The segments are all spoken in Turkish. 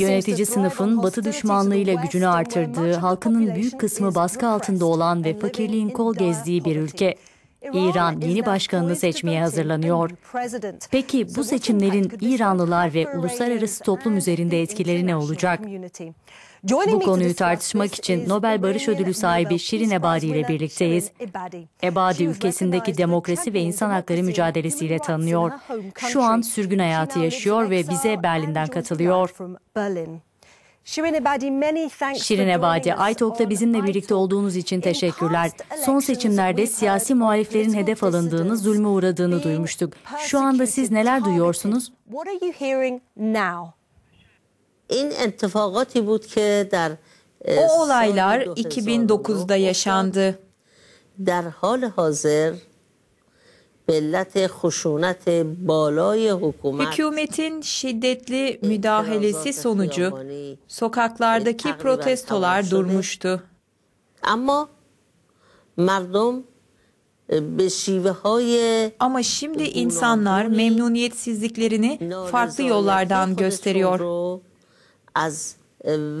Yönetici sınıfın batı düşmanlığıyla gücünü artırdığı, halkının büyük kısmı baskı altında olan ve fakirliğin kol gezdiği bir ülke. İran yeni başkanını seçmeye hazırlanıyor. Peki bu seçimlerin İranlılar ve uluslararası toplum üzerinde etkileri ne olacak? Bu konuyu tartışmak için Nobel Barış Ödülü sahibi Şirin Ebadi ile birlikteyiz. Ebadi ülkesindeki demokrasi ve insan hakları mücadelesiyle tanınıyor. Şu an sürgün hayatı yaşıyor ve bize Berlin'den katılıyor. Şirin Ebadi, Aytok'ta bizimle birlikte olduğunuz için teşekkürler. Son seçimlerde siyasi muhaliflerin hedef alındığını, zulme uğradığını duymuştuk. Şu anda siz neler duyuyorsunuz? O olaylar 2009'da yaşandı. در حال حاضر به علت خشونت بالای حکومت Hükümetin şiddetli müdahalesi sonucu sokaklardaki protestolar durmuştu. اما مردم به شیوه های Ama şimdi insanlar memnuniyetsizliklerini farklı yollardan gösteriyor. از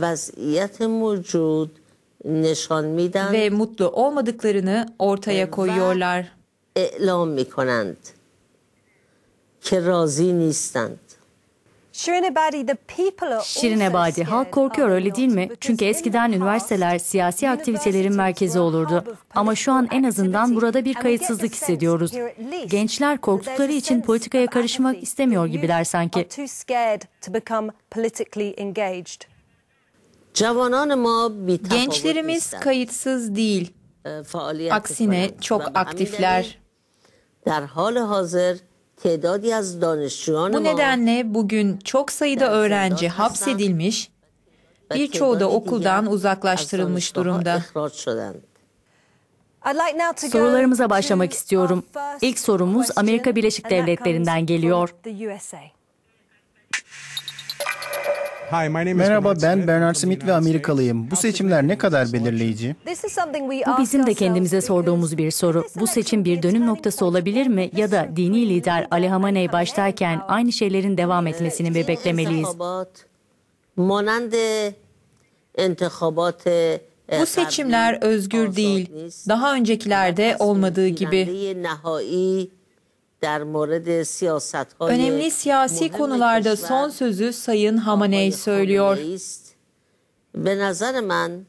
وضعیت موجود نشان میدن ve mutlu olmadıklarını ortaya koyuyorlar. اعلام میکنند که راضی نیستند Şirin Ebadi, halk korkuyor öyle değil mi? Çünkü eskiden üniversiteler siyasi aktivitelerin merkezi olurdu. Ama şu an en azından burada bir kayıtsızlık hissediyoruz. Gençler korktukları için politikaya karışmak istemiyor gibiler sanki. Gençlerimiz kayıtsız değil. Aksine çok aktifler. Derhal hazır bu nedenle bugün çok sayıda öğrenci hapsedilmiş, birçoğu da okuldan uzaklaştırılmış durumda. Sorularımıza başlamak istiyorum. İlk sorumuz Amerika Birleşik Devletleri'nden geliyor. Merhaba ben Bernard Smith ve Amerikalıyım. Bu seçimler ne kadar belirleyici? Bu bizim de kendimize sorduğumuz bir soru. Bu seçim bir dönüm noktası olabilir mi? Ya da dini lider Ali Hamaney baştayken aynı şeylerin devam etmesini mi beklemeliyiz? Bu seçimler özgür değil. Daha öncekilerde olmadığı gibi. nihai در مورد سیاست‌های Önemli siyasi مهم konularda کشور son sözü Sayın Hamaney söylüyor. خامنه‌ای است. به نظر من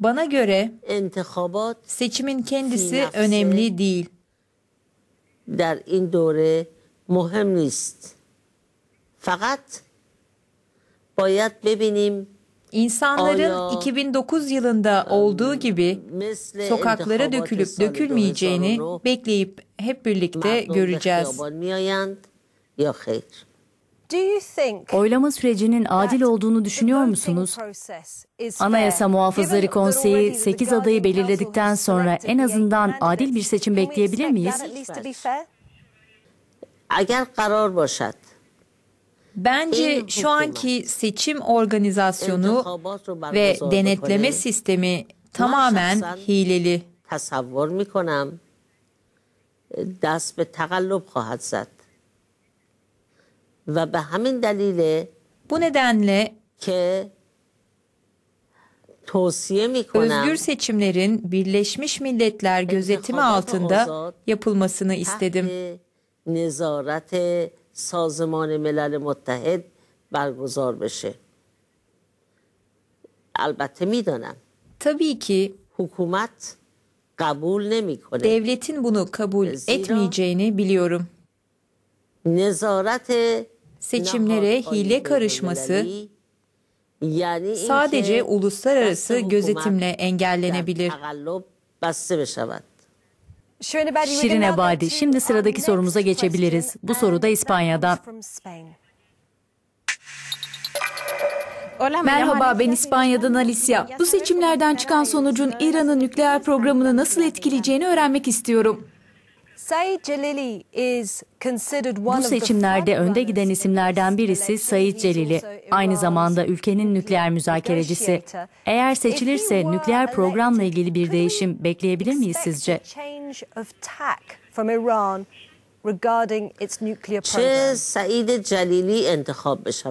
Bana göre انتخابات seçimin kendisi Finafsi. önemli değil. در این دوره مهم نیست فقط باید ببینیم İnsanların 2009 yılında olduğu gibi sokaklara dökülüp dökülmeyeceğini bekleyip hep birlikte göreceğiz. Oylama sürecinin adil olduğunu düşünüyor musunuz? Anayasa Muhafızları Konseyi 8 adayı belirledikten sonra en azından adil bir seçim bekleyebilir miyiz? Eğer karar başat. Bence şu anki seçim organizasyonu انتخابات رو ve برگزار denetleme بکنه sistemi tamamen hileli. تصور میکنم دست به تقلب خواهد زد و به همین دلیل Bu nedenle که توصیه میکنم özgür seçimlerin Birleşmiş Milletler gözetimi altında yapılmasını istedim. تحت نظارت سازمان ملل متحد برگزار بشه البته میدانم Tabii ki حکومت قبول نمیکنه devletin bunu kabul etmeyeceğini biliyorum. نظارت Seçimlere نهادهای hile karışması بین‌المللی، yani sadece اینکه uluslararası دست حکومت gözetimle در engellenebilir. Şirin Ebadi. Şimdi sıradaki sorumuza geçebiliriz. Bu soru da İspanya'dan. Merhaba ben İspanya'dan Alicia. Bu seçimlerden çıkan sonucun İran'ın nükleer programını nasıl etkileyeceğini öğrenmek istiyorum. Bu seçimlerde önde giden isimlerden birisi Said Celili. Aynı zamanda ülkenin nükleer müzakerecisi. Eğer seçilirse nükleer programla ilgili bir değişim bekleyebilir miyiz sizce?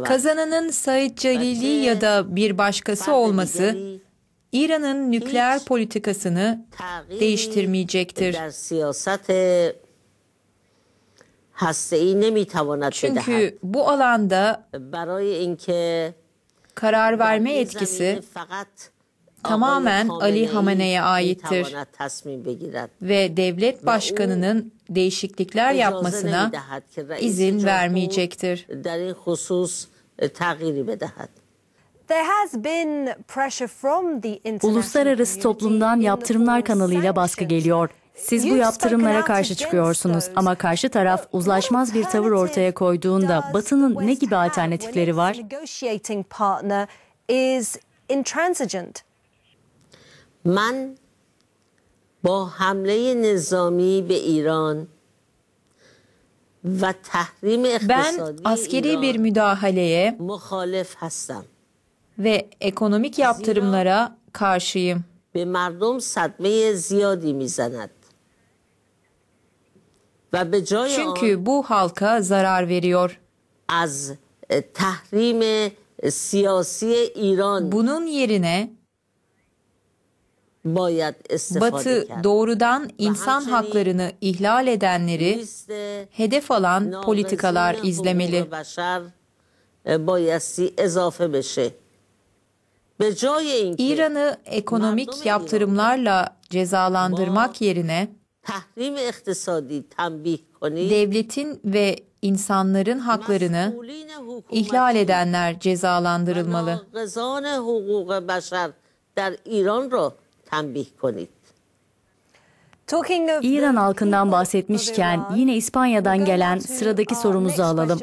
Kazananın Said Celili ya da bir başkası olması İran'ın nükleer politikasını değiştirmeyecektir. Çünkü bu alanda karar verme yetkisi tamamen Ali Hamene'ye aittir. ve devlet başkanının değişiklikler yapmasına izin vermeyecektir. Uluslararası community toplumdan in the yaptırımlar form of kanalıyla baskı sanctions. geliyor. Siz bu You've yaptırımlara spoken out karşı against çıkıyorsunuz those. ama karşı taraf But uzlaşmaz bir what tavır ortaya alternative koyduğunda does Batı'nın the ne West gibi have alternatifleri when var? its negotiating partner is intransigent. من با حمله نظامی به ایران و تحریم Ben اقتصادی askeri bir ایران müdahaleye مخالف هستم ve ekonomik yaptırımlara karşıyım. به مردم صدمه زیادی میزند و به جای آن Çünkü bu halka zarar veriyor. از تحریم سیاسی ایران Bunun yerine باید استفاده Batı کرد doğrudan insan همچنین haklarını ihlal edenleri لیست hedef alan politikalar ناقضین izlemeli. حقوق بشر بایستی اضافه بشه به جای اینکه İran'ı ekonomik yaptırımlarla cezalandırmak yerine devletin ve insanların haklarını ihlal edenler cezalandırılmalı. İran halkından bahsetmişken yine İspanya'dan gelen sıradaki sorumuzu alalım.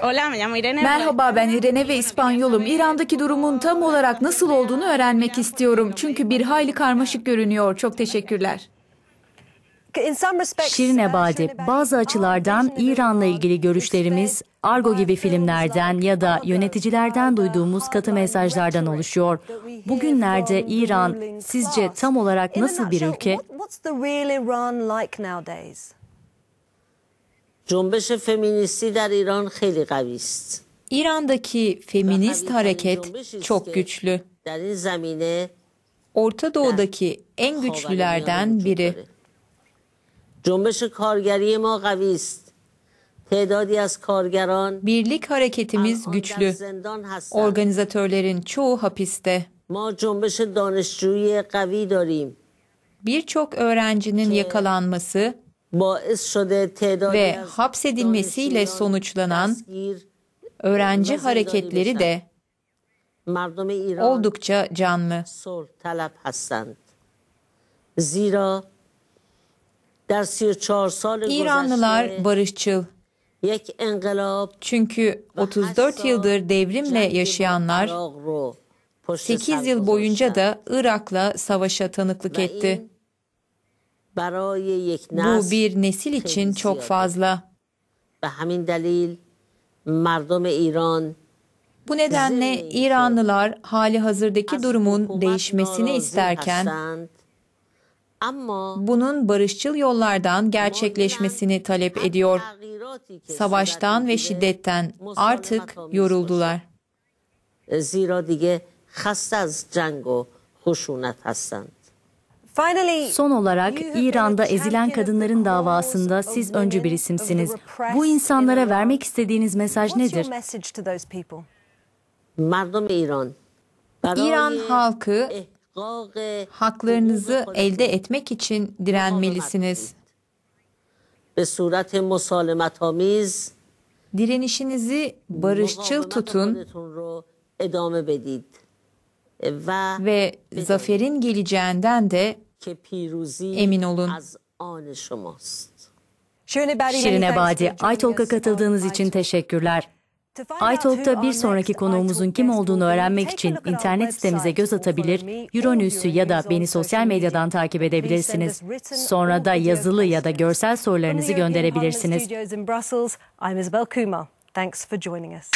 Hola, me llamo Irene. Merhaba ben İrene ve İspanyolum. İran'daki durumun tam olarak nasıl olduğunu öğrenmek istiyorum. Çünkü bir hayli karmaşık görünüyor. Çok teşekkürler. In some respects, Şirine uh, Badi, Şirine Badi, bazı açılardan İran'la Iran ilgili görüşlerimiz Argo gibi filmlerden ya da yöneticilerden duyduğumuz katı mesajlardan oluşuyor. Bugünlerde İran sizce tam olarak nasıl bir ülke? جنبش فمینیستی در ایران خیلی قوی است İran'daki feminist و قوی‌ترین hareket جنبشی است çok که güçlü. در این زمینه Orta Doğu'daki en خاورمیانه güçlülerden وجود biri. داره. جنبش کارگری ما قوی است تعدادی از کارگران Birlik hareketimiz الان در güçlü. زندان هستند Organizatörlerin çoğu hapiste. ما جنبش دانشجویی قوی داریم Birçok öğrencinin yakalanması باعث شده تعدادی ve hapsedilmesiyle sonuçlanan öğrenci hareketleri de oldukça canlı. Zira İranlılar barışçıl. Çünkü 34 yıldır devrimle yaşayanlar 8 yıl boyunca da Irak'la savaşa tanıklık etti. Bu bir nesil için çok fazla. Bu nedenle İranlılar hali hazırdaki durumun değişmesini isterken bunun barışçıl yollardan gerçekleşmesini talep ediyor. Savaştan ve şiddetten artık yoruldular. Zira diye hasta az cango hoşunat hastan. Son olarak İran'da ezilen kadınların davasında siz öncü bir isimsiniz. Bu insanlara vermek istediğiniz mesaj nedir? İran halkı haklarınızı elde etmek için direnmelisiniz. Direnişinizi barışçıl tutun ve zaferin geleceğinden de Emin olun. Şirin Ebadi, iTalk'a katıldığınız için teşekkürler. iTalk'ta bir sonraki konuğumuzun kim olduğunu öğrenmek için internet sitemize göz atabilir, Euronews'ü ya da beni sosyal medyadan takip edebilirsiniz. Sonra da yazılı ya da görsel sorularınızı gönderebilirsiniz. Thanks for joining us.